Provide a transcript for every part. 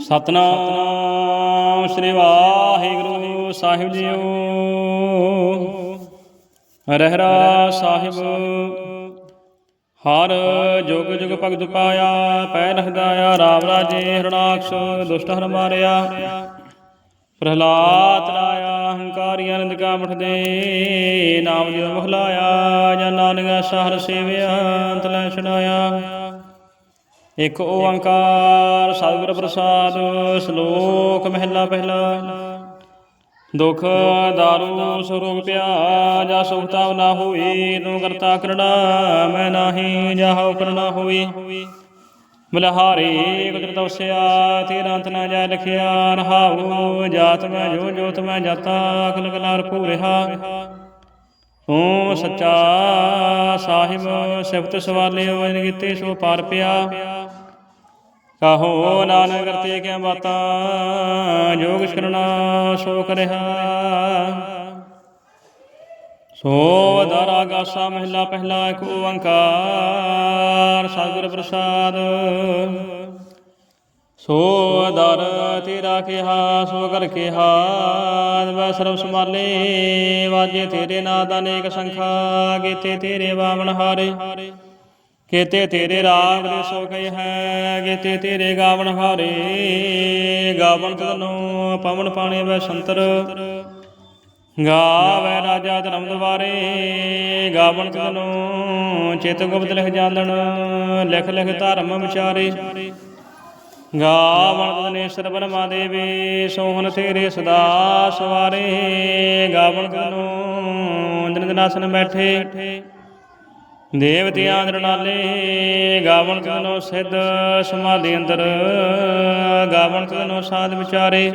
ਸਤਨਾਮ ਸ੍ਰੀ ਵਾਹਿਗੁਰੂ ਸਾਹਿਬ ਜੀਓ। ਰਹਿਰਾ ਸਾਹਿਬ, ਹਰ ਜੁਗ ਜੁਗ ਭਗਤ ਪਾਇਆ, ਪੈ ਲਖਦਾਇਆ ਰਾਮ ਰਾਜੇ ਹਰਣਾਕਸ਼ ਦੁਸ਼ਟ ਹਰ ਮਾਰਿਆ। ਪ੍ਰਹਲਾਦ ਰਾਇਆ ਹੰਕਾਰੀ ਅਨੰਦ ਕਾ ਮਠਦੇ, ਨਾਮ ਜਿਉ ਮੁਖਲਾਇਆ ਜਾਂ ਨਾਨਕ ਸਹਰ ਸੇਵਿਆ, ਅੰਤ ਲੈ ਛਡਾਇਆ। ਇਕ ਓੰਕਾਰ, ਸਤਿਗੁਰ ਪ੍ਰਸਾਦ, ਸ਼ਲੋਕ ਮਹਿਲਾ ਪਹਿਲਾ। ਦੁਖ ਦਾਰੂ ਸਰੂਪ ਪਿਆ ਜਾ ਸੁਖਤਾ ਨਾ ਹੋਈ ਤੂੰ ਕਰਤਾ ਕਰਣਾ ਮੈਂ ਨਾਹੀ ਜਾਹੋ ਕਰਨਾ ਹੋਈ। ਬਲਹਾਰੀ ਕੁਦਰਤ ਵਸਿਆ ਤੇਰਾ ਅੰਤ ਨਾ ਜਾ ਲਖਿਆ, ਰਹਾਉ ਜਾਤ ਮੈਂ, ਜੋ ਜੋਤ ਮੈਂ, ਜਾਤਾ ਅਕਲ ਕਲਾਰ ਭੂਰਿਹਾ ਤੂੰ ਸੱਚਾ ਸਾਹਿਬ, ਸਿਫਤ ਸਵਾਲੇ ਵਜਨ ਕੀਤੇ ਸੋ ਪਾਰ ਪਿਆ। ਕਹੋ ਨਾਨਕ ਕਰਤੇ ਕਿਆ ਬਾਤਾਂ, ਜੋਗ ਕਰਨਾ ਸੋ ਕਰਿਆ ਸੋ ਦਾਰਾ ਗਾਸਾ ਮਹਿਲਾ ਪਹਿਲਾ ਇੱਕ ਓੰਕਾਰ ਸਤਿਗੁਰ ਪ੍ਰਸਾਦ। ਸੋ ਦਰ ਤੇਰਾ ਕਿਹਾ, ਸੋ ਕਰ ਕਿਹਾ ਵੈ ਸਰਬ ਸਮਾਲੇ ਵਾਜੇ ਤੇਰੇ ਨਾ ਦਾ ਨੇਕ ਸੰਖਾ, ਕੀਤੇ ਤੇਰੇ ਬਾਵਨ ਹਾਰੇ। ਕੀਤੇ ਤੇਰੇ ਰਾਗ ਦੇ ਸੋ ਕਹੇ ਹੈ, ਕੀਤੇ ਤੇਰੇ ਗਾਵਨ ਹਾਰੇ। ਗਾਵਨ ਤਨੋ ਪਵਨ ਪਾਣੀ ਵੈ ਸੰਤਰ। ਗਾਵੇ ਰਾਜਾ ਧਰਮ ਦਵਾਰੇ, ਗਾਵਨ ਤਨੋ ਚਿਤ ਗੁਪਤ ਲਿਖ ਜਾਣਨ ਲਿਖ ਲਿਖ ਧਰਮ ਵਿਚਾਰੇ। ਗਾਵਨ ਤਨੇਸ਼ਰ ਬਰਮਾ ਦੇਵੇ ਸੋਹਣ ਤੇਰੇ ਸਦਾ ਸਵਾਰੇ। ਗਾਵਨ ਤਨੋ ਦਿਨ ਦਿਨਾਸਨ ਬੈਠੇ। ਦੇਵਤਿਆਂ ਅੰਦਰ ਨਾਲੇ ਗਾਵਨ ਸਿੱਧ ਸਮਾਧੀ ਅੰਦਰ। ਗਾਵਨ ਤਨੋ ਸਾਧ ਵਿਚਾਰੇ।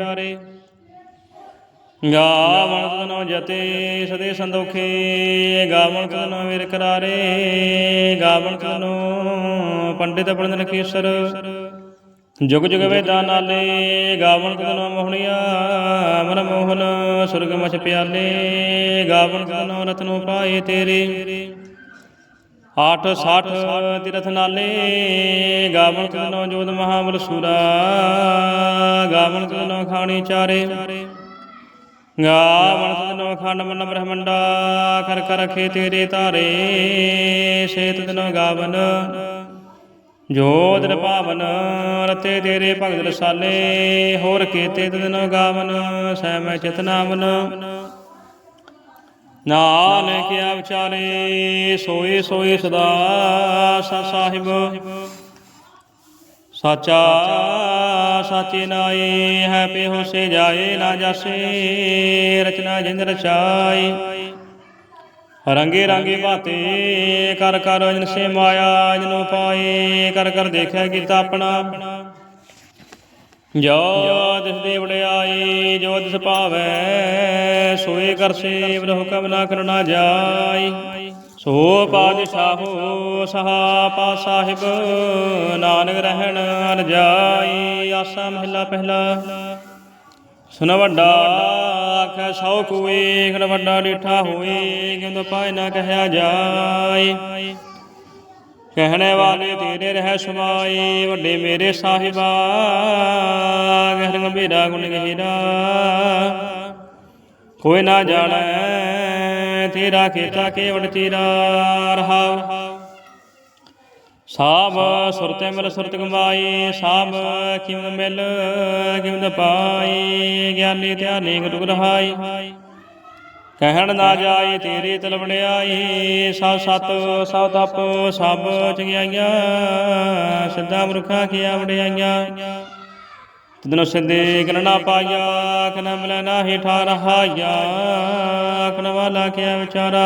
ਗਾਵਨ ਤਨੋ ਜਤੇ ਸਦੇ ਸੰਦੋਖੇ। ਗਾਵਣ ਤਨੋ ਵੀਰ ਕਰਾਰੇ। ਗਾਵਨ ਤਨੋ ਪੰਡਿਤ ਪੜਨ ਕੇਸਰ। ਜੁਗ ਜੁਗ ਵੇਦਾਂ ਨਾਲੇ, ਗਾਵਨ ਤਨੋ ਮੋਹਣਿਆ ਮਨ ਮੋਹਨ ਸੁਰਗ ਮਚ ਪਿਆਲੇ, ਗਾਵਨ ਤਨੋ ਰਤਨੋ ਪਾਏ ਤੇਰੇ। ਆਠ ਸਾਠ ਤਿਰਥ ਨਾਲੇ ਗਾਵਣ ਤਨੋ ਜੋਤ ਮਹਾਬਲ ਸੂਰਾ ਗਾਵਣ ਤਨੋ ਖਾਣੀ ਚਾਰੇ। ਗਾਵਨ ਤਨੋ ਖੰਡ ਮਨ ਬ੍ਰਹਮੰਡਾ ਕਰ ਕਰ ਖੇ ਤੇਰੇ ਤਾਰੇ, ਸੇਤ ਤਨੋ ਗਾਵਨ ਜੋ ਜੋਤ ਪਾਵਨ ਰਤੇ ਤੇਰੇ ਭਗਤ ਰਸਾਲੇ, ਹੋਰ ਕੀਤੇ ਤਨੋ ਗਾਵਨ ਸੈ ਮੈਂ ਚਿਤ ਨਾਨਕ ਆ ਵਿਚਾਰੇ ਸੋਏ ਸੋਏ ਸਦਾ ਸਾ ਸਾਹਿਬ। ਸਾਚਾ ਸਾਚੇ ਨਾਏ, ਹੈ ਪਿਓ ਸੇ ਜਾਏ ਨਾ ਜਾਸੇ, ਰਚਨਾ ਜਿੰਦ ਰਚਾਈ ਰੰਗੇ ਰੰਗੇ ਬਾਤੇ ਕਰ ਕਰ ਜਨ ਸੇ ਮਾਇਆ ਜਨੋ ਪਾਏ, ਕਰ ਕਰ ਦੇਖਿਆ ਕੀਤਾ ਆਪਣਾ। ਜੋ ਦਿਸ ਦੇ ਵਡਿਆਈ ਜੋ ਦਿਸ ਭਾਵੈ, ਸੋਏ ਕਰ ਸੇਵ ਹੁਕਮ ਨਾ ਕਰਨਾ ਜਾਈ ਸੋ ਪਾਤਸ਼ਾਹੋ ਸਹਾ ਪਾ ਸਾਹਿਬ, ਨਾਨਕ ਰਹਿਣ ਰਜਾਈ ਆਸਾ ਮਹਿਲਾ ਪਹਿਲਾ। ਸੁਨ ਵੱਡਾ ਆਖੈ, ਸੌ ਕੋਏ ਗਣ ਵੱਡਾ ਡਿਠਾ ਹੋਏ ਕਿੰਦ ਪਾਇ ਨਾ ਕਹਿਆ ਜਾਏ। ਕਹਿਣੇ ਵਾਲੇ ਤੇਰੇ ਰਹਿ ਸਮਾਏ, ਵੱਡੇ ਮੇਰੇ ਸਾਹਿਬਾ, ਗਹਿਰ ਗੰਭੀਰਾ ਗੁਣ ਗਹੀਰਾ। ਕੋਈ ਨਾ ਜਾਣੈ ਤੇਰਾ ਖੇਤਾ ਕੇਵੜ ਤੇਰਾ ਰਹਾਉ ਸਾਬ ਸੁਰਤੇ ਮਿਲ ਸੁਰਤ ਕਮਾਈ ਸਾਬ ਕਿਵ ਮਿਲ ਕਿਵ ਪਾਈ? ਗਿਆਨੀ ਧਿਆਨੀ ਗੁਰੂ ਰਹਾਈ ਕਹਿਣ ਨਾ ਜਾਏ ਤੇਰੇ ਤਲ ਵਡਿਆਈ, ਸਭ ਸਤ, ਸਭ ਤਪ, ਸਭ ਚੰਗਿਆਈਆਂ, ਸਿੱਧਾ ਮਰੁਖਾਂ ਕੀਆ ਵਡਿਆਈਆਂ। ਤਦਨੋ ਸਿੱਧੇ ਕਰਨਾ ਪਾਇਆ, ਕਨ ਮਿਲ ਨਾਹੀ ਠਾ ਰਹਾਇਆ ਕਨ ਵਾਲਾ ਕਿਆ ਵਿਚਾਰਾ।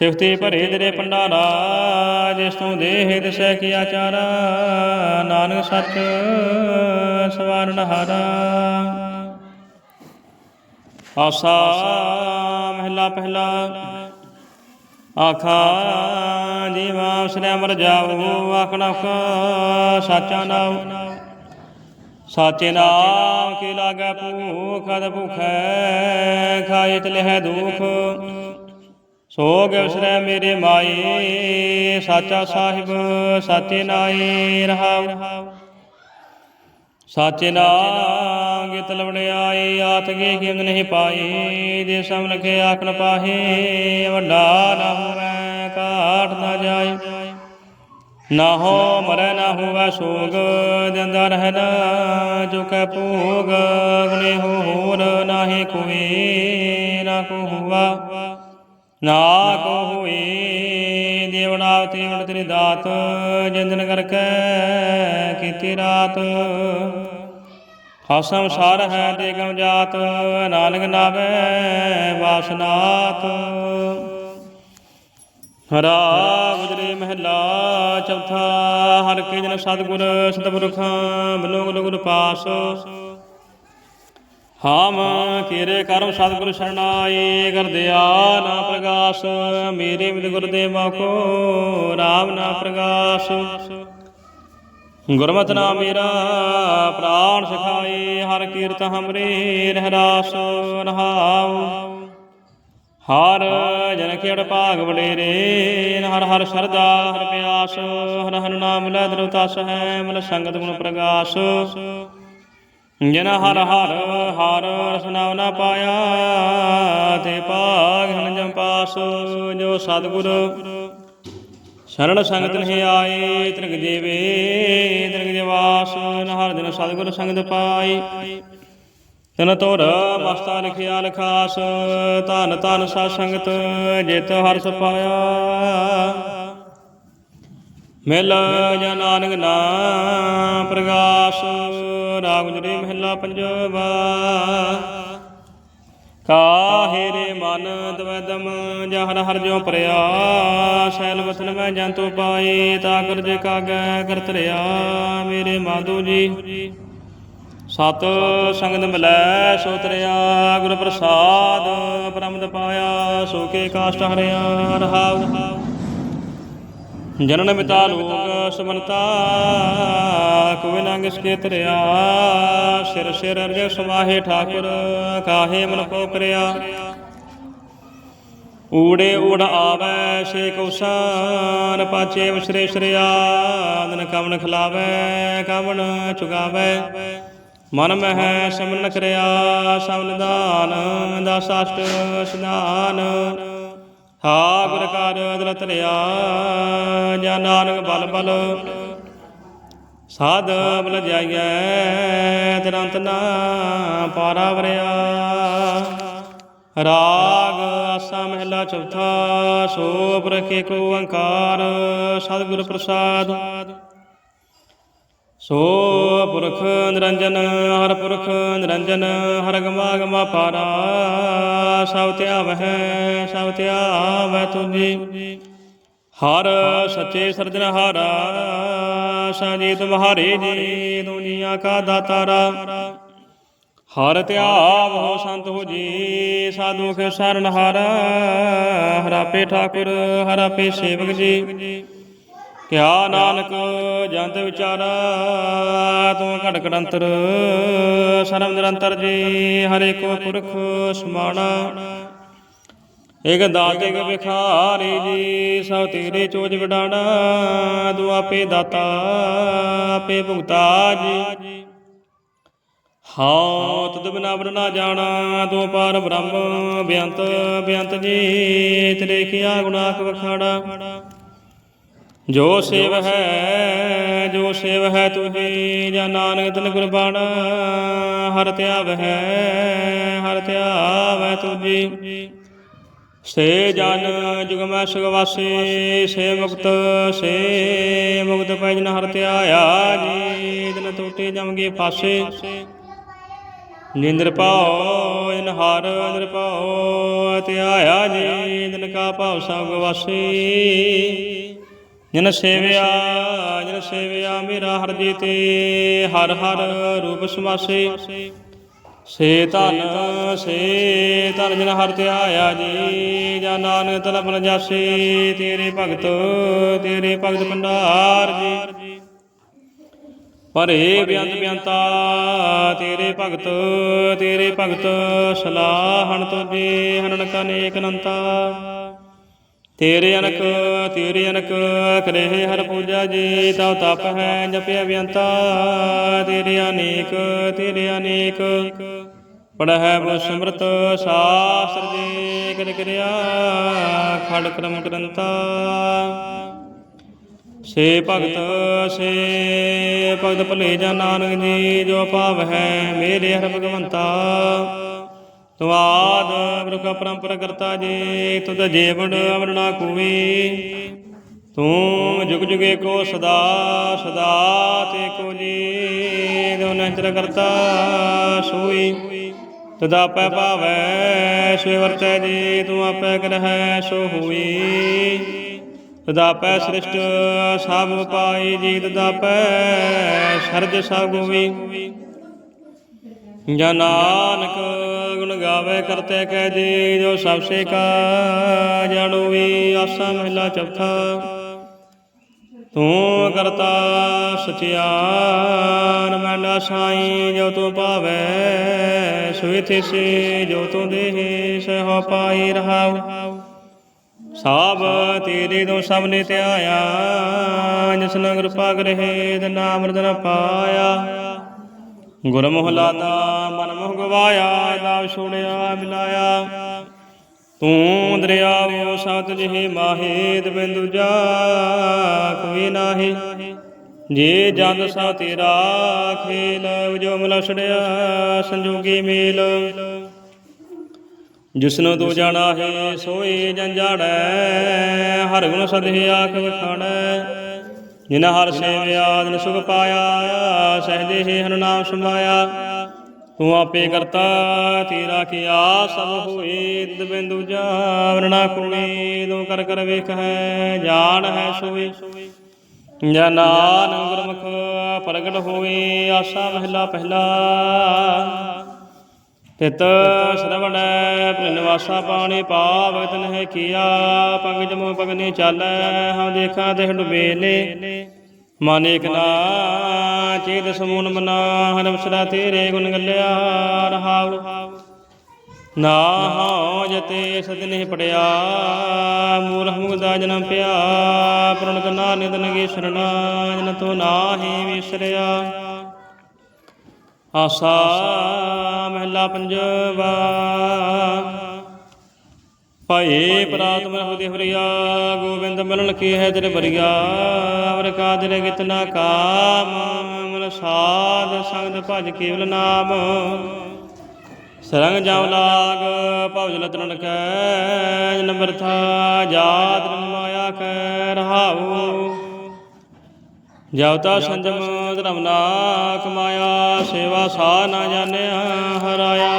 ਸਿਫਤੇ ਭਰੇ ਤੇਰੇ ਭੰਡਾਰਾ ਜਿਸ ਤੂੰ ਦੇਹ ਦਿਸੈ ਕੀ ਆਚਾਰਾ, ਨਾਨਕ ਸੱਚ ਸਵਾਰਨ ਹਾਰਾ। ਆਸਾ ਮਹਿਲਾ ਪਹਿਲਾ, ਆਖਾ ਜੀਵਾ ਉਸਨੇ ਅਮਰ ਜਾਉ ਆਖਣਾ ਕਾ ਸਾਚਾ ਨਾਮ ਸਾਚੇ ਨਾਮ ਕੀ ਲਾਗੈ ਭੂਖ ਅਦ ਭੁਖੈ ਖਾਇ ਤਲਹਿ ਦੁਖ। ਸੋਗ ਉਸਰੇ ਮੇਰੇ ਮਾਏ ਸਾਚਾ ਸਾਹਿਬ, ਸਾਚੇ ਨਾਏ ਰਹਾਉ। ਸਾਚੇ ਨਾਮ ਗਿਤ ਲਵੜਿਆਈ ਆਤਗੇ ਕਿਮ ਨਹੀਂ ਪਾਈ ਜੇ ਸਮ ਲਖੇ ਆਖਣ ਪਾਹੇ, ਵੱਡਾ ਨਾ ਹੋਵੇ ਕਾਟ ਨਾ ਜਾਏ ਨਾ ਹੋ ਮਰੈ, ਨਾ ਹੋਵੇ ਸੋਗ, ਦਿੰਦਾ ਰਹਿਣਾ ਜੋ ਕੈ ਭੋਗ ਗੁਨੇ ਹੋਰ, ਨਾਹੀ ਕੋਈ ਨਾ ਕੋ ਹੁਆ ਨਾ ਕੋ ਹੋਏ ਦੇਵਨਾ ਤੇਵਨ ਤੇਰੀ ਦਾਤ ਜਿੰਦਨ ਕਰਕੇ ਕੀਤੀ ਰਾਤ। ਹਸਮ ਸਾਰ ਹੈ ਤੇ ਦੇਗਮ ਜਾਤ, ਨਾਨਕ ਨਾਵੇ ਵਾਸਨਾਤ ਹਰਾ ਗੁਜਰੇ ਮਹਿਲਾ, ਚੌਥਾ ਹਰ ਕੇ ਜਨ ਸਤਿਗੁਰ ਸਤਿਪੁਰਖਾਂ ਬਲੋਗ ਲੁਗੁਰ ਪਾਸ। ਹਾਮ ਕੀਰੇ ਕਰਮ ਸਤਿਗੁਰ ਸ਼ਰਨਾਏ ਗੁਰਦਿਆ ਨਾ ਪ੍ਰਗਾਸ, ਮੇਰੇ ਮਿਲ ਗੁਰਦੇਵਾ ਕੋ RAM ਨਾ ਪ੍ਰਗਾਸ। ਗੁਰਮਤਿ ਨਾਮ ਮੇਰਾ, ਪ੍ਰਾਣ ਸਿਖਾਏ, ਹਰ ਕੀਰਤ ਹਮਰੇ ਰਹਿ ਰਾਸ ਰਹਾਉ। ਹਰ ਜਨ ਖੇੜ ਭਾਗ ਵਡੇਰੇ, ਹਰ ਹਰ ਸਰਦਾ ਹਰ ਪਿਆਸ, ਹਰ ਹਰ ਨਾਮ ਲੈ ਦਰੁ ਤਸ ਹੈ, ਮਨ ਸੰਗਤ ਗੁਣ ਪ੍ਰਗਾਸ। ਜਨ ਹਰ ਹਰ ਹਰ ਰਸਨਾ ਨਾ ਪਾਇਆ, ਤੇ ਭਾਗ ਹਨ ਜਮ ਪਾਸ ਜੋ ਸਤਿਗੁਰ। ਸ਼ਰਣ ਸੰਗਤ ਨਹੀਂ ਆਏ, ਤ੍ਰਿਗ ਦੇਵੇ ਤ੍ਰਿਗ ਜਵਾਸ ਹਰ ਦਿਨ ਸਤਿਗੁਰ ਸੰਗਤ ਪਾਈ। ਤਨ ਤੋਰ ਮਸਤਾ ਲਿਖਿਆ ਲਖਾਸ, ਧਨ ਧਨ ਸਾ ਸੰਗਤ, ਜਿਤ ਹਰਸ ਪਾਇਆ। ਮਿਲ ਜਨ ਨਾਨਕ ਨਾਮ ਪ੍ਰਗਾਸ, ਰਾਗ ਗੁਜਰੇ ਮਹਿਲਾ ਪੰਜਵਾ। ਕਾਹੇ ਰੇ ਮਨ ਦਵਦਮ ਜਹਰ ਹਰ ਜੋ ਪਰਿਆ ਸੈਲ ਵਸਨ ਮੈਂ ਜੰਤੂ ਪਾਏ, ਤਾ ਕਰ ਜੇ ਕਾਗੈ ਕਰਤਰਿਆ ਮੇਰੇ ਮਾਧੂ ਜੀ, ਸਤ ਸੰਗਤ ਮਿਲੈ, ਸੋ ਤਰਿਆ। ਗੁਰ ਪ੍ਰਸਾਦ ਬ੍ਰਹਮਦ ਪਾਇਆ, ਸੋ ਕੇ ਕਾਸ਼ਟ ਹਰਿਆ, ਰਹਾਉ। ਜਨਨ ਮਿਤਾ ਲੋਕ ਸਮਨਤਾ ਕੋਈ ਨੰਗ ਸਕੇ ਤਰਿਆ, ਸਿਰ ਸਿਰ ਅਰਜ ਸਮਾਹੇ ਠਾਕੁਰ, ਕਾਹੇ ਮਨ ਕੋ ਕਰਿਆ। ਊੜੇ ਊੜ ਆਵੈ ਸੇ ਕਉਸਾਨ, ਪਾਚੇ ਵਸਰੇ ਸ਼ਰਿਆ ਦਨ ਕਵਨ ਖਲਾਵੈ ਕਵਨ ਚੁਗਾਵੈ। ਮਨ ਮਹਿ ਸਮਨ ਕਰਿਆ ਸਭ ਨਿਦਾਨ ਦਾਸਾਸ਼ਟ ਸਿਧਾਨ। ਹਾ ਗੁਰ ਕਰ ਅਦਲ ਤਰਿਆ ਜਾਂ ਨਾਨਕ ਬਲ ਬਲ। ਸਾਧ ਬਲ ਜਾਈਐ, ਤੁਰੰਤ ਨਾ ਪਾਰਾ ਵਰਿਆ। ਰਾਗ ਆਸਾ ਮਹਿਲਾ ਚੌਥਾ, ਸੋ ਪ੍ਰਕੇ ਕੋ ਓੰਕਾਰ ਸਤਿਗੁਰ ਪ੍ਰਸਾਦ। ਸੋ ਪੁਰਖ ਨਿਰੰਜਨ, ਹਰ ਪੁਰਖ ਨਿਰੰਜਨ, ਹਰ ਗਮਾ ਗਮਾ ਪਾਰਾ, ਸਭ ਧਿਆਵਹਿ ਸਭ ਧਿਆਵੈ ਤੁਜੀ ਹਰ ਸੱਚੇ ਸਰਜਨਹਾਰਾ ਸਾਜੀ ਤੁਮਹਾਰੇ ਜੀ, ਦੁਨੀਆ ਕਾ ਦਾਤਾਰਾ। ਹਰ ਧਿਆਵ ਹੋ ਸੰਤ ਹੋ ਜੀ, ਸਾਧੂ ਕੇ ਸਰਨਹਾਰਾ ਹਰਾਪੇ ਠਾਕੁਰ ਹਰਾਪੇ ਸੇਵਕ ਜੀ। ਕਿਆ ਨਾਨਕ ਜੰਤ ਵਿਚਾਰਾ, ਤੂੰ ਘਟ ਘੜੰਤਰ ਸਰਮ ਨਿਰੰਤਰ ਜੀ ਹਰੇ ਕੋ ਪੁਰਖ ਸਮਾਣਾ। ਇਕ ਦਾਤੇ ਇਕ ਵਿਖਾਰੀ ਜੀ, ਸਭ ਤੇਰੇ ਚੋਜ ਵਡਾਣਾ, ਤੂੰ ਆਪੇ ਦਾਤਾ, ਆਪੇ ਭੁਗਤਾ ਜੀ। ਹਾਂ, ਤਦ ਬਿਨਾ ਬਰ ਜਾਣਾ, ਤੂੰ ਪਾਰ ਬ੍ਰਹਮ ਬੇਅੰਤ ਬੇਅੰਤ ਜੀ, ਤੇਰੇ ਕੀਆ ਗੁਨਾਹ ਵਖਾੜਾ ਜੋ ਸੇਵ ਹੈ, ਜੋ ਸੇਵ ਹੈ ਤੁਹੀ, ਜਾਂ ਨਾਨਕ ਤਨ ਗੁਰਬਾਣ, ਹਰ ਧਿਆਵ ਹੈ, ਹਰ ਧਿਆਵ ਹੈ ਤੁਜੀ ਸੇ ਜਨ ਜੁਗ ਸੁਗਵਾਸੀ ਸੇ ਮੁਕਤ ਸੇ ਮੁਕਤ ਪੈਜਨ ਹਰ ਧਿਆਇਆ ਜੀ ਦਿਨ ਟੂਟੇ ਜਮਗੇ ਪਾਸੇ ਨਿੰਦਰ ਪਾਓ ਇਨ ਹਰ ਨਿਰ ਪਾਓ ਧਿਆਇਆ ਜੀ ਦਿਨ ਕਾ ਭਾਵ ਸਭ ਗਵਾਸੀ ਜਿਨ ਸੇਵਿਆ ਜਿਨ ਸੇਵਿਆ ਮੇਰਾ ਹਰ ਜੀ ਤੇ ਹਰ ਹਰ ਰੂਪ ਸਮਾਸੇ। ਸੇ ਧਨ ਸੇ ਧਨ ਜਿਨ ਹਰ ਧਿਆਇਆ ਜੀ, ਜਾਂ ਨਾਨਕ ਤਲਬ ਨ ਜਾਸੇ, ਤੇਰੇ ਭਗਤ ਤੇਰੇ ਭਗਤ ਭੰਡਾਰ ਜੀ। ਪਰੇ ਬਿਆੰਤ ਬਿਆੰਤਾ, ਤੇਰੇ ਭਗਤ ਤੇਰੇ ਭਗਤ ਸਲਾਹਣ ਤੁਜੇ ਹਨਨ ਕਨੇਕ ਨੰਤਾ ਤੇਰੇ ਅਨਕ ਤੇਰੇ ਅਨਕ ਕਰੇ ਹਰ ਪੂਜਾ ਜੀ, ਤਉ ਤਪ ਹੈ ਜਪਿਆ ਬਿਅੰਤਾ ਤੇਰੇ ਅਨੇਕ ਤੇਰੇ ਅਨੇਕ। ਪੜਹਿ ਬੁ ਸਿਮਰਤ, ਸਾਸਤਰ ਜੀ ਕਰ ਕਿਰਿਆ ਖੜ ਕਰਮ ਕਰੰਤਾ ਸੇ ਭਗਤ ਸੇ ਭਗਤ ਭਲੇ ਜਾ ਨਾਨਕ ਜੀ, ਜੋ ਭਾਵ ਹੈ ਮੇਰੇ ਹਰ ਭਗਵੰਤਾ। ਤੂੰ ਆਦ ਬ੍ਰਖ ਪਰੰਪਰਾ ਕਰਤਾ ਜੀ ਤੁਧ ਜੀਵਨ ਅਵਰਣਾ ਕੋਵੀ। ਤੂੰ ਜੁਗ ਜੁਗੇ ਕੋ ਸਦਾ ਸਦਾ ਤੇ ਕੋ ਜੀ ਦੋ ਨੰਤਰ ਕਰਤਾ ਸੋਈ। ਤਦਾ ਪੈ ਭਾਵੈ ਸੋਇ ਵਰਤੈ ਜੀ, ਤੂੰ ਆਪੈ ਕਰਹਿ ਸੋ ਹੋਈ। ਤਦਾ ਪੈ ਸ੍ਰਿਸ਼ਟ ਸਭ ਪਾਈ ਜੀ, ਤਦਾ ਪੈ ਸਰਜ ਸਭ ਹੋਈ। ਜਾਂ ਨਾਨਕ ਗੁਣ ਗਾਵੇ ਕਰਤੇ ਕਹਿ ਦੇ, ਜੋ ਸਭ ਸੇ ਕਾ ਜਾਣੂ ਵੀ ਆਸਾ ਮਹਿਲਾ ਚੌਥਾ। ਤੂੰ ਕਰਤਾ ਸਚਿਆਨ ਮੈਂਡਾ ਸਾਈ ਜੋ ਤੂੰ ਭਾਵੈ ਸੋਇ ਥਿਸੇ, ਜੋ ਤੂੰ ਦੇਹ ਸਹਿ ਪਾਈ ਰਹਾਉ। ਸਭ ਤੇਰੇ ਤੋਂ ਸਭ ਨੇ ਧਿਆਇਆ ਜਿਸ ਨਾਲ ਕਿਰਪਾ ਕਰੇ, ਤੇ ਨਾਮ ਰਤਨ ਪਾਇਆ। ਗੁਰਮੁਖ ਲਾਦਾ ਮਨ ਮੁਖ ਗਵਾਇਆ ਨਾਮ ਛੋੜਿਆ, ਮਿਲਾਇਆ। ਤੂੰ ਦਰਿਆਵੋ ਸਤ ਜਿਹੇ ਮਾਹੇ, ਤੇ ਜਾ ਕੋਈ ਨਾਹੀ। ਜੇ ਜਨ ਸਾ ਤੇਰਾ ਖੇਲ ਜੋ ਮਲ ਛੜਿਆ, ਸੰਜੋਗੀ ਮੇਲ। ਜਿਸਨੂੰ ਤੂੰ ਜਾਣਾ ਹੈ ਸੋਈ ਜੰਜਾੜੈ, ਹਰ ਗੁਣ ਸਦਹਿ ਆਖ ਵਖਾਣੈ ਜਿਨ ਹਰ ਸੇਵਿਆ ਦਿਨ ਸੁਖ ਪਾਇਆ, ਸਹਜੇ ਹੀ ਹਰ ਨਾਮ ਸਮਾਇਆ ਤੂੰ ਆਪੇ ਕਰਤਾ, ਤੇਰਾ ਕੀਆ ਸਭ ਹੋਏ ਤਿਤ ਬਿੰਦੂ ਜਾਵਰਣਾ ਕੋਣੀ ਤੂੰ ਕਰ ਕਰ ਵੇਖ ਹੈ ਜਾਣ ਹੈ ਸੋਈ ਜਾਂ ਨਾਨਕ ਗੁਰਮੁਖ ਪ੍ਰਗਟ ਹੋਏ, ਆਸਾ ਮਹਿਲਾ ਪਹਿਲਾ। ਤਿਤ ਸਰਵਣੈ ਪ੍ਰਿ ਨਿਵਾਸਾ ਪਾਣੀ ਪਾਵਤ ਨਹਿ ਕੀਆ ਪੰਗ ਜਮੋ ਪਗਨੇ ਚਾਲੈ ਹਮ ਦੇਖਾਂ ਤੇ ਡੁਬੇਲੇ ਮਨ ਇਕ ਨਾ, ਚੇਤ ਸਮੂਨ ਮਨਾ, ਹਰ ਵਸਰਾ ਤੇਰੇ ਗੁਣ ਗੱਲਿਆ, ਰਹਾਉ। ਨਾ ਹਉ ਜਤੇ ਸਦ ਨਹੀਂ ਪੜਿਆ, ਮੂਰਖ ਮੁਗਦਾ ਜਨਮ ਪਿਆ, ਪ੍ਰਣਤ ਨਾ ਨਿਦਨ ਗੇ ਸ਼ਰਣਾ, ਜਨ ਤੋ ਨਾਹੀ ਵਿਸਰਿਆ। ਆਸਾ ਮਹਿਲਾ ਪੰਜਵਾ। ਭਾਏ ਪ੍ਰਾਤਮ ਹਉਦੇ ਹਰਿਆ ਗੋਬਿੰਦ ਮਿਲਣ ਕੀ ਹੈ ਤੇਰੇ ਬਰਿਆ ਅਵਰ ਕਾਦਰ ਕਿਤਨਾ ਕਾਮ ਮਨ ਸਾਧ ਸੰਗਤ ਭਜ ਕੇਵਲ ਨਾਮ। ਸਰੰਗ ਜਾਉ ਲਾਗ ਭਵਜਲ ਤਰਨ ਕੈ ਜਨ ਮਰਥਾ ਜਾਤ ਮਾਇਆ ਕੈ, ਰਹਾਉ। ਜਵਤਾ ਸੰਜਮ ਧਰਮ ਨਾ ਕਮਾਇਆ ਸੇਵਾ ਸਾ ਨਾ ਜਾਣਿਆ ਹਰਾਇਆ।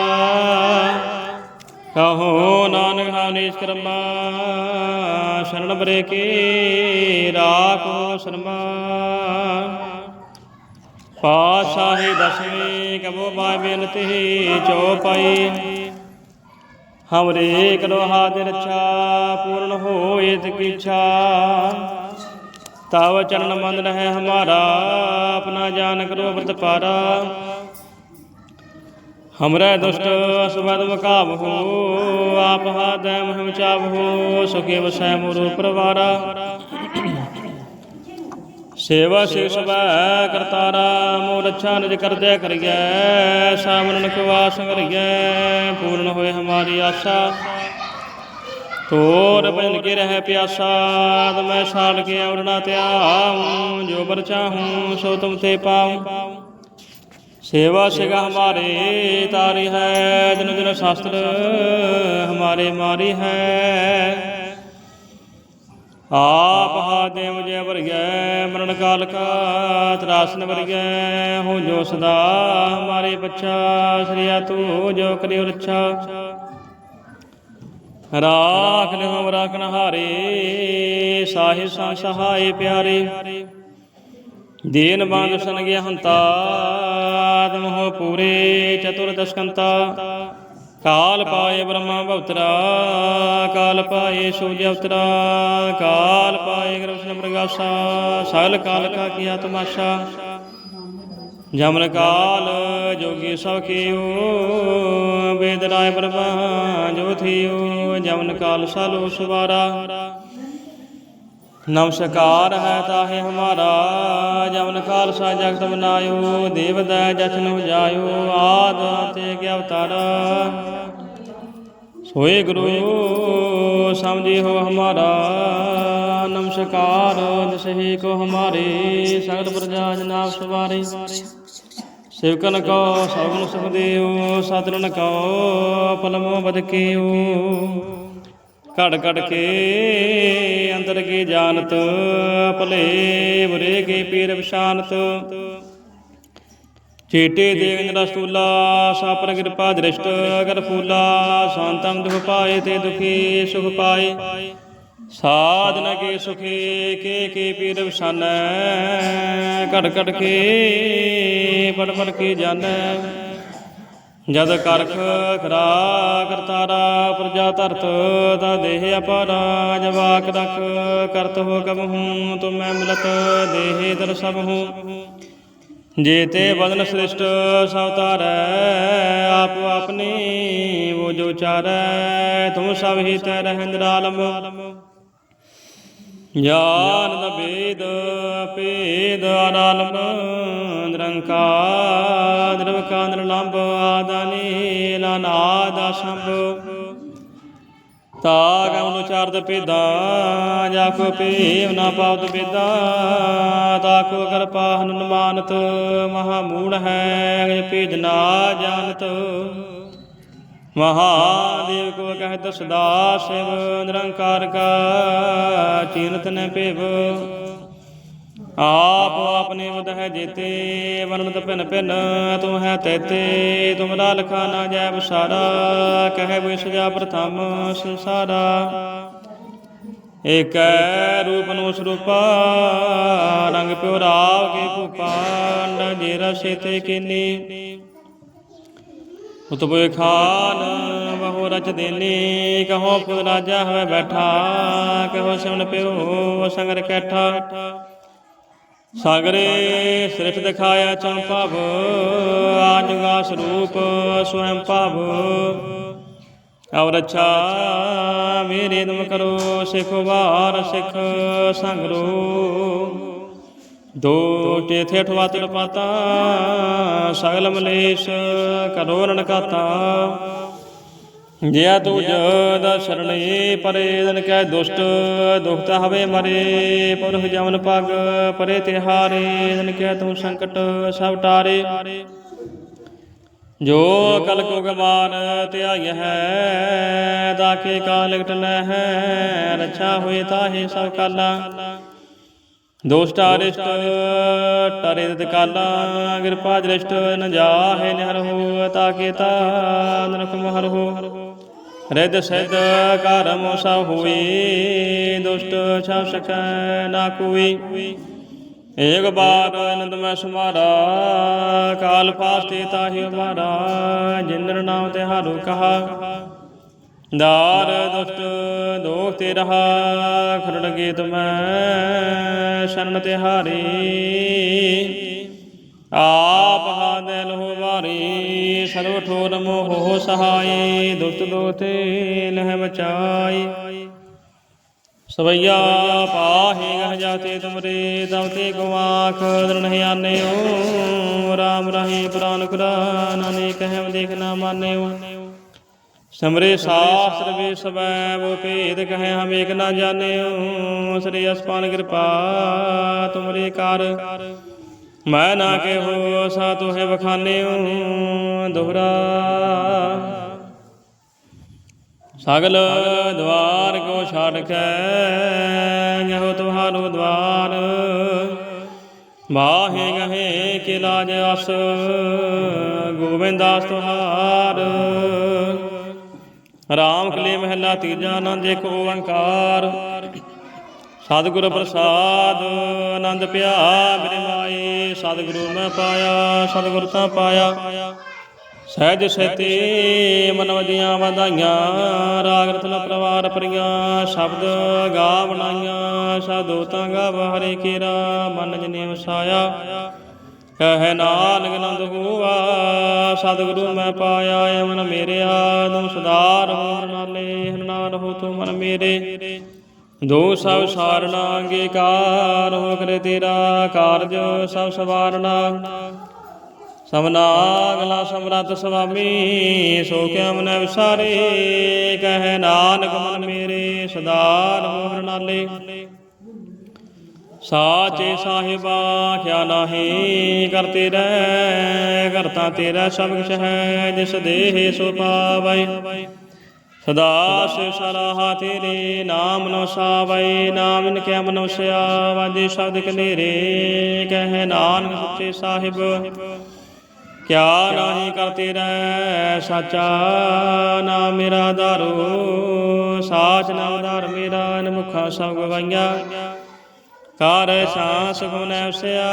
ਕਹੋ ਨਾਨਕ ਹਾਨੇਸ ਕਰਮਾ, ਸ਼ਰਨ ਬਰੇ ਕੀ ਰਾਖੋ ਸ਼ਰਮਾ। ਪਾਸ਼ਾਹੀ ਦਸਵੀਂ ਕਬੋ ਬਾਇ ਬੇਨਤੀ ਚੌਪਾਈ ਹਮਰੇ ਕਰੋ ਹਾਜ਼ਰ ਰੱਛਾ ਪੂਰਨ ਹੋਏ ਤਿਕ ਇੱਛਾ। ਤਾਵ ਚਰਨ ਮੰਦ ਰਹਿ ਹਮਾਰਾ, ਆਪਣਾ ਜਾਨ ਕਰੋ ਵਰਤ ਪਾਰਾ। ਹਮਰੇ ਦੁਸ਼ਟ ਅਸਵਦ ਮਕਾਬ ਹੋ, ਆਪ ਹਾਦੈ ਮਹਿ ਚਾਬ ਹੋ, ਸੁਖੇ ਵਸੈ ਮੋਰ ਪਰਵਾਰਾ। ਸੇਵਾ ਸੇ ਕਰਤਾਰਾ ਮੋਰ ਅੱਛਾ ਨਿਜ ਕਰਦਿਆ ਕਰੀਐ ਸਾਮਰਨ ਕਵਾਸ ਕਰੀਐ, ਪੂਰਨ ਹੋਏ ਹਮਾਰੀ ਆਸ਼ਾ। ਤੋਰ ਭਜਨ ਕੇ ਰਹਿ ਪਿਆਸਾ ਤ ਮੈਂ ਸਾਲ ਕੇ ਔਰਣਾ ਧਿਆਉ ਜੋ ਬਰ ਚਾਹੂੰ ਸੋ ਤੁਮ ਤੇ ਪਾਉ सेवा सेगा हमारे तारी है दिन दिन शास्त्र हमारे मारी है आप हादे मुझे वर गए मरण काल का त्रासन वर गए हो जो सदा हमारे बच्चा श्रिया तू जो करियो रक्षा ਰਾਖ ਲਿਓ ਰਾਖਨ ਹਾਰੇ। ਸਾਹਿਬ ਸੰ ਸਹਾਏ ਪਿਆਰੇ। ਦੀਨ ਬੰਦ ਸਨ ਗਿਆ ਹੰਤਾ ਆਤਮ ਹੋ ਪੂਰੇ ਚਤੁਰ ਦਸ਼ਕੰਤਾ। ਕਾਲ ਪਾਏ ਬ੍ਰਹਮਾ ਭਵਤਰਾ, ਕਾਲ ਪਾਏ ਸੂਰਜ ਅਵਤਰਾ, ਕਾਲ ਪਾਏ ਕ੍ਰਿਸ਼ਨ ਪ੍ਰਗਾਸਾ, ਸਗਲ ਕਾਲ ਕਾ ਕੀਆ ਤਮਾਸ਼ਾ ਜਮਨ ਕਾਲ ਜੋਗੀ ਸਭ ਕੀਓ, ਵੇਦ ਰਾਏ ਬ੍ਰਹਮਾ ਜੋ ਥੀਓ ਜਮਨ ਕਾਲ ਸਾਲੋ ਸੁਵਾਰਾ ਨਮਸਕਾਰ ਹੈ ਤਾਹੇ ਹਮਾਰਾ ਜਮਨ ਕਾਲ ਸਾ ਜਗਤ ਬਨਾਇਓ ਦੇਵ ਦੈ ਜਚਨ ਉਜਾਇਓ ਆਦ ਤੇ ਕਿ ਅਵਤਾਰਾ। ਸੋਏ ਗੁਰੂ, ਸਮਝੀ ਹੋ ਹਮਾਰਾ ਨਮਸਕਾਰ ਦਸਹੀ ਕੋ ਹਮਾਰੇ ਸਗਲ ਪ੍ਰਜਾ ਜਨਾਬ ਸਵਾਰੇ। ਸੇਵਕਨ ਕੋ ਸਭਨ ਸੁਖ ਦੇਉ ਸਤਰਨ ਪਲਮੋ ਬਦਕੇਉ ਘੜ ਘੜ ਕੇ ਅੰਦਰ ਕੀ ਜਾਣਤ, ਭਲੇ ਬੁਰੇ ਕੀ ਪੀਰ ਵਿਸ਼ਾਨਤ ਚੇਟੇ ਦੇਗਨ ਰਸੂਲਾ ਸਾਪਰ ਕਿਰਪਾ ਦ੍ਰਿਸ਼ਟ ਅਗਰ ਫੂਲਾ, ਸ਼ਾਂਤਮ ਦੁਖ ਪਾਏ ਤੇ ਦੁਖੀ ਸੁਖ ਪਾਏ। ਸਾਧਨ ਕੇ ਸੁਖੇ, ਕੇ ਕੇ ਪੀਰ ਵਿਸ਼ਾਨੈ, ਘੜ ਘੜ ਕੇ ਪੜ ਪੜ ਕੇ ਜਾਣੈ ਜਦ ਕਰਖ ਖਰਾ ਕਰਤਾਰਾ ਪ੍ਰਜਾ ਧਰਤ, ਤਾ ਦੇਹ ਅਪਾਰਾ ਜਵਾਕ ਰਖ। ਕਰਤ ਹੋ ਕਬ ਹੂੰ, ਤੁਮ ਮੈਂ ਮਿਲਤ, ਦੇਹ ਦਰ ਸਭ ਹੂੰ। ਜੇ ਤੇ ਬਦਨ ਸ੍ਰਿਸ਼ਟ ਸਭ ਤਾਰੈ ਆਪ ਆਪਨੀ, ਉਹ ਜੋ ਚਾਰੈ, ਤੁਮ ਸਭ ਹੀ ਤੈ ਰਹਿੰਦ ਆਲਮ ਜਾਨ ਦ ਬੇਦ ਭੇਦ ਆਲਮ ਨਿਰੰਕਾਰ, ਨਿਰਵਕਾਰ, ਨਿਰਲੰਭ ਆਦਾਨੀ ਨਾਨਾਦ ਸੰਭ ਤਾ ਗਮ ਨੂੰ ਚਾਰਦ ਪੇਦਾ ਜਾ ਕੋ ਪੇਵ ਨਾ ਪਾਵਤ ਬੇਦਾ ਤਾ ਕੋ ਕਿਰਪਾ ਹਨੁਮਾਨਤ ਮਹਾ ਮੂੜ ਹੈ ਪੇਜ ਨਾ ਜਾਣਤ। ਮਹਾਦੇਵ ਕੋ ਕਹਿ ਸਦਾ ਸਿਵ, ਨਿਰੰਕਾਰ ਕਾ ਚੀਨਤ ਨ ਭੇਵ। ਆਪ ਆਪਣੇ ਮਦ ਹੈ ਜੀਤੇ ਵਰਨਤ ਭਿਨ ਭਿਨ ਤੂੰ ਹੈ ਤੇਤੇ ਤੁਮਰਾ ਲਖਾ ਨਾ ਜੈ ਬਸਾਰਾ ਕਹੇ ਵਿਸ ਜਾ ਪ੍ਰਥਮ ਸੰਸਾਰਾ ਏਕੈ ਰੂਪ ਨੂੰ ਸਰੂਪਾ, ਰੰਗ ਪਿਓ ਰਾਵ ਕੇ ਭੂਪਾ, ਅੰਡ ਜੇਰਾ ਸੇਤੇ ਕੀਨੀ। ਉਤਬੇ ਖਾਨ ਬਹੁ ਰਚ ਦੇਨੀ, ਕਹੋ ਪਿਓ ਰਾਜਾ ਹੋਵੇ ਬੈਠਾ, ਕਹੋ ਸਿਮਨ ਪਿਓ ਸੰਗਰ ਕੈਠਾ। ਸਾਗਰੇ ਸ੍ਰਿਸ਼ਟ ਦਿਖਾਇਆ ਚੰਪਾਵ ਆਜਗਾ ਸਰੂਪ ਸਵੈੰ ਭਵ। ਔਰ ਰੱਛਾ ਮੇਰੇ ਦਮ ਕਰੋ, ਸਿਖ ਵਾਰ ਸਿਖ ਸੰਗਰੋ ਦੋ ਟੇਥੇ ਠਵਾ ਤਿਲ ਪਾਤਾ, ਸਗਲ ਮਲੇਸ਼ ਕਰੋ ਰਣ ਜਿਆ ਤੂੰ ਜਦ ਸਰਣੇ ਪਰੇ ਦਨ ਕੈ ਦੁਸ਼ਟ ਦੁਖਤ ਹਵੇ ਮਰੇ। ਪੁਰਖ ਜਮਨ ਪਗ ਪਰੇ ਤਿਹਾਰੇ ਦਨ ਕੈ ਤੂੰ ਸੰਕਟ ਸਭ ਟਾਰੇ। ਜੋ ਕਲ ਕੋ ਗਮਾਨ ਧਿਆਈ ਹੈ ਤਾਕੇ ਕਾਲ ਲਿਖਟ ਹੈ ਰੱਛਾ ਹੋਏ ਤਾਹੇ ਸਭ ਕਾਲਾ। ਦੋਸਤ ਅਰਿਸ਼ਟ ਟਰੇ ਦਤ ਕਾਲਾ ਕਿਰਪਾ ਦ੍ਰਿਸ਼ਟ, ਨ ਜਾਹੇ ਨਿਹਰ ਹੋ ਤਾਕੇ ਤਾ ਨਰਕ ਮਹਰ ਰਿਦ ਸਿਧ ਕਰਮ ਸਭ ਹੋਈ, ਦੁਸ਼ਟ ਛਾਪ ਸਕੈ ਨਾ ਕੋਈ। ਏਕ ਬਾਰ ਅਨੰਦ ਮੈਂ ਸੁਮਾਰਾ, ਕਾਲ ਪਾਸਤੇ ਤਾਹੀ ਹਮਾਰਾ ਜਿੰਦਰ ਨਾਮ ਤੇ ਹਾਰੂ ਕਹਾ। ਦਾਰ ਦੁਸ਼ਟ ਦੋਖ ਤੇ ਰਹਾ, ਖਰੜ ਗੇ ਤੁਮੈ ਸ਼ਰਨ ਤੇ ਹਾਰੀ। ਆਪ ਹਾਦੈ ਲੋ ਵਾਰੀ, ਸਰਵ ਠੋਰ ਮੋਹ ਸਹਾਈ, ਦੁਸ਼ਟ ਦੋਤੇ ਲਹਿ ਬਚਾਈ ਸਵਈਆ ਪਾਹੇ ਗਹ ਜਾਤੇ ਤੁਮਰੇ ਦਵਤੇ ਕੋ ਆਖ ਦਰਣ ਆਨਿਓ ਰਾਮ ਰਹੀ ਪ੍ਰਾਨ ਕੁਰਾਨ, ਅਨੇਕ ਹੈ ਦੇਖ ਨਾ ਮਾਨਿਓ ਸਮਰੇ ਸਾਸਤਰ ਵੇ ਸਵੈ ਵੋ ਭੇਦ ਕਹੈ ਹਮ ਏਕ ਨਾ ਜਾਣਿਓ। ਸ੍ਰੀ ਅਸਪਾਨ ਕਿਰਪਾ, ਤੁਮਰੇ ਕਰ। ਮੈਂ ਨਾ ਕਹੋ ਸਾ ਤੁਹੇ ਬਖਾਨਿਓ ਦੁਹਰਾ। ਸਗਲ ਦਵਾਰ ਕੋ ਛੱਡ ਕੇ ਗਹੋ ਤੁਹਾਰੋ ਦਵਾਰ। ਬਾਹੇ ਗਹੇ ਕੇ ਲਾਜ ਅਸ ਗੋਬਿੰਦਾਸ ਤੁਹਾਰ। ਰਾਮ ਕਲੇ ਮਹਿਲਾ ਤੀਜਾ ਆਨੰਦ ਇੱਕ ਓੰਕਾਰ। ਸਤਿਗੁਰ ਪ੍ਰਸਾਦ, ਆਨੰਦ ਪਿਆ ਮੇਰੇ ਸਤਿਗੁਰੂ ਮੈਂ ਪਾਇਆ, ਸਤਿਗੁਰ ਤਾਂ ਪਾਇਆ। ਸਹਿਜ ਸਹਿਤੇ ਮਨ ਵਦੀਆਂ ਵਧਾਈਆਂ ਰਾਗ ਰਤਨ ਪਰਵਾਰ ਪਰੀਆਂ, ਸ਼ਬਦ ਗਾ ਬਣਾਈਆਂ ਸਾਧੂ ਤਾਂ ਗਾਵ ਹਰੇ ਕੇਰਾ ਮਨ ਜਨੇ ਵਸਾਇਆ। ਕਹਿ ਨਾਨਕ ਨੰਦ ਹੋਆ, ਸਤਿਗੁਰੂ ਮੈਂ ਪਾਇਆ ਏ ਮਨ ਮੇਰੇ ਆਦਮ ਸੁਧਾਰ ਹੋ ਨਾਲੇ ਹਰਨਾਰ ਹੋ ਤੂੰ ਮਨ ਮੇਰੇ। ਦੋ ਸਭ ਸਾਰਣਾ ਅੰਗੀਕਾਰ ਹੋ ਕਰੇ ਤੇਰਾ ਕਾਰਜ, ਸਭ ਸਵਾਰਣਾ ਸਭਨਾ ਅਗਲਾ ਸਮਰੱਥ ਸੁਆਮੀ, ਸੋ ਕਿਆ ਮਨ ਵਿਸਾਰੇ, ਕਹਿ ਨਾਨਕ ਮਨ ਮੇਰੇ, ਸਦਾ ਰਹੁ ਨਾਲੇ। ਸਾਚੇ ਸਾਹਿਬਾ ਕਿਆ ਨਾਹੀ ਕਰਤੇ ਰਹਿ, ਕਰਤਾ ਤੇਰਾ ਸਭ ਕੁਛ ਹੈ ਜਿਸ ਦੇਹ ਸੋ ਪਾਵੈ। ਸਦਾ ਸਿਵ ਸਰਾਹਾ ਤੇਰੇ ਨਾਮ ਨੋ ਸਾਵੈ, ਨਾਮ ਇਨ ਕੇ ਮਨੁਸਿਆ ਵਾਜੇ ਸ਼ਬਦ ਕਨੇਰੇ, ਕਹਿ ਨਾਨਕ ਸੱਚੇ ਸਾਹਿਬ। ਕਿਆ ਨਾਹੀ ਕਰਤੇ ਰਹਿ, ਸਾਚਾ ਨਾ ਮੇਰਾ ਦਾਰੂ ਸਾਚ ਨਾ ਆਧਾਰ ਮੇਰਾ ਅਨ ਮੁਖਾ ਸਭ ਗਵਾਈਆਂ। ਕਰ ਸਾਸ ਗੁਣ ਐਸਿਆ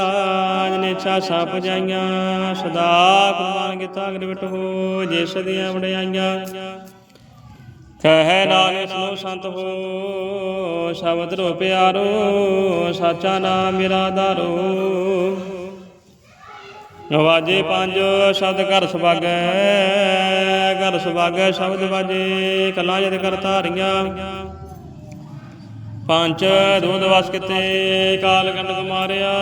ਜਿਨੇ ਛਾ ਸਪ ਜਾਈਆਂ, ਸਦਾ ਕੁਰਬਾਨ ਕੀਤਾ ਅਗਰ ਹੋ, ਜਿਸ ਦੀਆਂ ਵਡਿਆਈਆਂ। ਕਹਿ ਨਾਨਕ ਸੁਨੋ ਸੰਤ ਹੋ, ਸ਼ਬਦ ਰੋ ਪਿਆਰੋ ਸਾਚਾ ਨਾਮ ਮੇਰਾ ਆਧਾਰੋ ਵਾਜੇ ਪੰਜ ਸ਼ਬਦ ਘਰ ਸੁਭਾਗੈ ਘਰ ਸੁਭਾਗੈ, ਸ਼ਬਦ ਵਾਜੇ ਕਲਾ ਜਦ ਕਰ ਧਾਰੀਆਂ। ਪੰਜ ਦੁਧ ਵਸ ਕਿਤੇ ਕਾਲ ਕੰਡਕ ਮਾਰਿਆ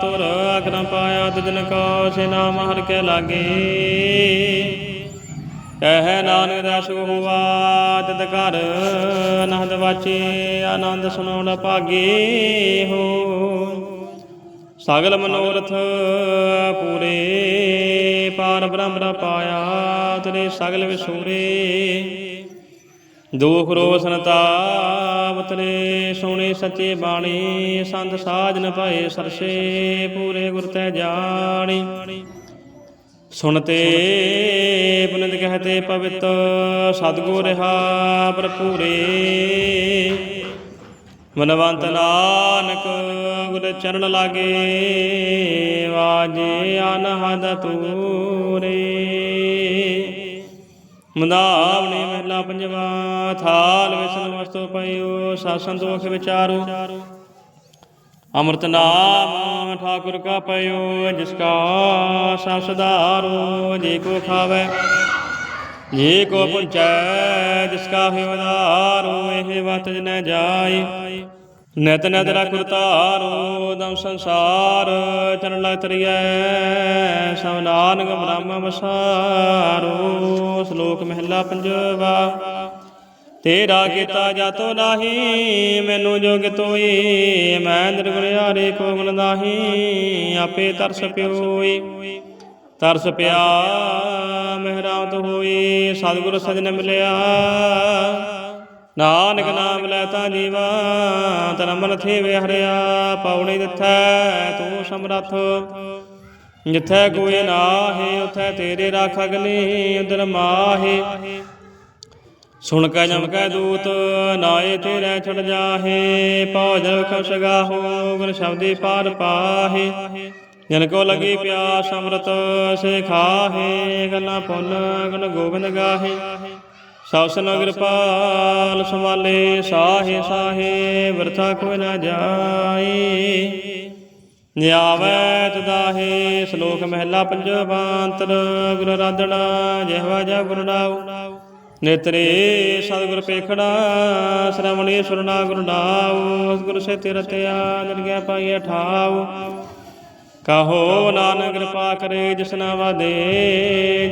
ਤੁਰ ਅਖ ਨ ਪਾਇਆ ਤੁਜਨ ਕੋ ਸੇ ਨਾਮ ਹਰ ਕੇ ਲਾਗੇ। ਕਹਿ ਨਾਨਕ ਦਸ ਹੋਆ ਤਦ ਘਰ ਆਨੰਦ ਵਾਚੇ, ਆਨੰਦ ਸੁਣਾਉਣ ਭਾਗੇ ਹੋ। ਸਗਲ ਮਨੋਰਥ ਪੂਰੇ, ਪਾਰ ਬ੍ਰਹਮ ਪਾਇਆ, ਤੇਰੇ ਸਗਲ ਵਿਸੂਰੇ। ਦੁਖ ਰੋਸਨ ਤਾਪ ਤੇਰੇ ਸੋਹਣੇ ਸੱਚੇ ਬਾਣੀ, ਸੰਤ ਸਾਜਨ ਭਾਏ ਸਰਸੇ, ਪੂਰੇ ਗੁਰ ਤੈ ਜਾਣੀ। ਸੁਣਤੇ ਪੁਨਿਤ ਕਹਤੇ ਪਵਿੱਤ, ਸਤਗੁਰ ਰਹਾ ਭਰਪੂਰੇ। ਮਨਵੰਤ ਨਾਨਕ, ਗੁਰ ਚਰਨ ਲਾਗੇ, ਵਾਜੇ ਅਨਹਦ ਤੂਰੇ ਮੰਦਾਵਣੀ ਮਹਿਲਾ ਪੰਜਵਾ, ਥਾਲ ਵਿਸ਼ਨ ਵਸਤੂ ਪਇਓ, ਸਾਸਨ ਦੋਖ ਵਿਚਾਰੋ। ਅੰਮ੍ਰਿਤ ਨਾਮ ਠਾਕੁਰ ਕਾ ਪਇਓ, ਜਿਸ ਕਾ ਸਭ ਸੁਧਾਰੋ ਜੇ ਕੋ ਖਾਵੇ, ਜੇ ਕੋ ਪੁੰਚੈ ਜਿਸ ਕਾ ਹੈ ਇਹ ਵਤ ਜਨ ਜਾਈ ਨਿਤ ਨਿਤ ਰਖੁ ਤਾਰੋ ਦਮ ਸੰਸਾਰ, ਚਰਨ ਲਗ ਤਰੀਐ, ਸਭ ਨਾਨਕ ਬ੍ਰਹਮ ਵਸਾਰੋ ਸ਼ਲੋਕ ਮਹਿਲਾ ਪੰਜਵਾ। ਤੇਰਾ ਕੀਤਾ ਜਾਤੋ ਨਾਹੀ, ਮੈਨੂੰ ਜੋਗ ਤੋਈ, ਮੈਂ ਨਿਰਗੁਣਿਆਰੇ ਕੋ ਗੁਣ ਨਾਹੀ, ਆਪੇ ਤਰਸ ਪਿਓਈ। ਤਰਸ ਪਿਆ ਮਹਿਰਾਤ ਹੋਈ, ਸਤਿਗੁਰ ਸਜਣ ਮਿਲਿਆ। ਨਾਨਕ ਨਾਮ ਲੈ ਤਾਂ ਜੀਵਾ, ਤਨ ਮਨ ਥੇਵੇ ਹਰਿਆ ਪਉਣੀ ਦਿੱਥੈ ਤੂੰ ਸਮਰੱਥ। ਜਿੱਥੈ ਕੋਈ ਨਾਹੀ, ਉਥੈ ਤੇਰੇ ਰਾਖ ਅਗਨੀ ਉਦਰ ਮਾਹੇ। ਸੁਣ ਕੈ ਜਮ ਕੈ ਦੂਤ, ਨਾਏ ਤੇਰੇ ਛੜ ਜਾਹੇ ਪੌਜ ਖੁਸ਼ ਗਾਹੋ ਗੁਰ ਸ਼ਬਦੀ ਪਾਰ ਪਾਹੇ। ਜਨ ਕੋ ਲਗੀ ਪਿਆਸ ਅੰਮ੍ਰਿਤ, ਸੇ ਖਾਹੇ, ਗੱਲਾਂ ਪੁੰਨ ਗੁਣ ਗੋਬਿੰਦ ਗਾਹੇ। ਸਭ ਸਨ ਪਾਲ ਸੰਭਾਲੇ, ਸਾਹੇ ਸਾਹੇ ਵਰਥਾ ਕੋਈ ਨਾ ਜਾਏ ਨਿਆਵੈ ਤਦਾਹੇ ਸ਼ਲੋਕ ਮਹਿਲਾ ਪੰਜਵਾਂਤਰ ਗੁਰ ਰਾਧਣਾ ਜਿਹਵਾ ਜਾ ਗੁਰ ਨਾਉ। ਨੇਤਰੇ ਸਤਿਗੁਰ ਪੇਖੜਾ ਸ੍ਰਵਣੀ ਸੁਰਨਾ ਗੁਰ ਉਸ ਗੁਰ ਸੇ ਤਿਰਤਿਆ ਜਨ ਗਿਆ ਪਾਈਐ ਠਾਉ। ਕਹੋ ਨਾਨਕ ਕਿਰਪਾ ਕਰੇ ਜਿਸਨਾ ਵਾਦੇ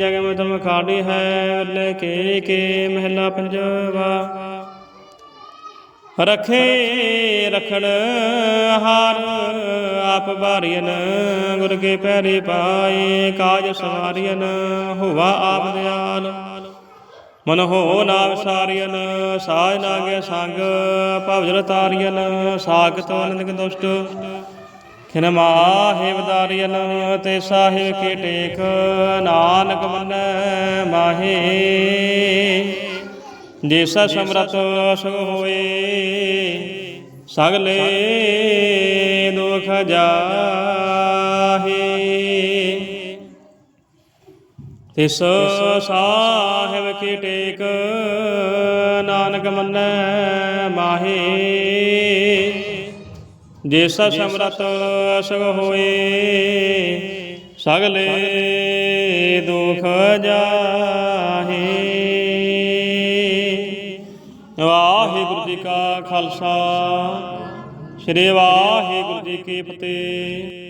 ਜਗ ਮੈਂ ਤੁਮ ਹੈ, ਲੈ ਕੇ ਕੇ ਮਹਿਲਾ ਪੰਜਵਾ। ਰਖੇ ਰਖਣ ਹਾਰ, ਆਪ ਬਾਰੀਨ ਗੁਰ ਕੇ ਪੈਰੇ ਪਾਏ, ਕਾਜ ਸਵਾਰੀਨ ਹੋਵਾ ਆਪ ਦਿਆਲ। ਮਨ ਹੋ ਨਾ ਵਿਸਾਰੀਨ ਸਾਜ ਨਾਗੇ ਸੰਗ, ਭਵਜਲ ਤਾਰੀਨ ਸਾਗਤ ਅਨੰਦਿਕ ਦੁਸ਼ਟ। ਖਿਨ ਮਾਹੇ ਵਦਾਰੀਨ ਤੇ ਸਾਹਿਬ ਕੇ ਟੇਕ, ਨਾਨਕ ਮੰਨੈ ਮਾਹੇ। ਜੇਸਾ ਸਮਰਤ ਸੁਖ ਹੋਏ, ਸਗਲੇ ਦੁਖ ਜਾਹੇ। ਤਿਸ ਸਾਹਿਬ ਕੀ ਟੇਕ, ਨਾਨਕ ਮੰਨੈ ਮਾਹੇ। ਜੇ ਜੇਸਾ ਸਮਰਤ ਸੁਖ ਹੋਏ, ਸਗਲੇ ਦੁਖ ਜਾਹੇ। ਵਾਹਿਗੁਰੂ ਜੀ ਕਾ ਖਾਲਸਾ, ਸ੍ਰੀ ਵਾਹਿਗੁਰੂ ਜੀ ਕੀ ਫਤਿਹ।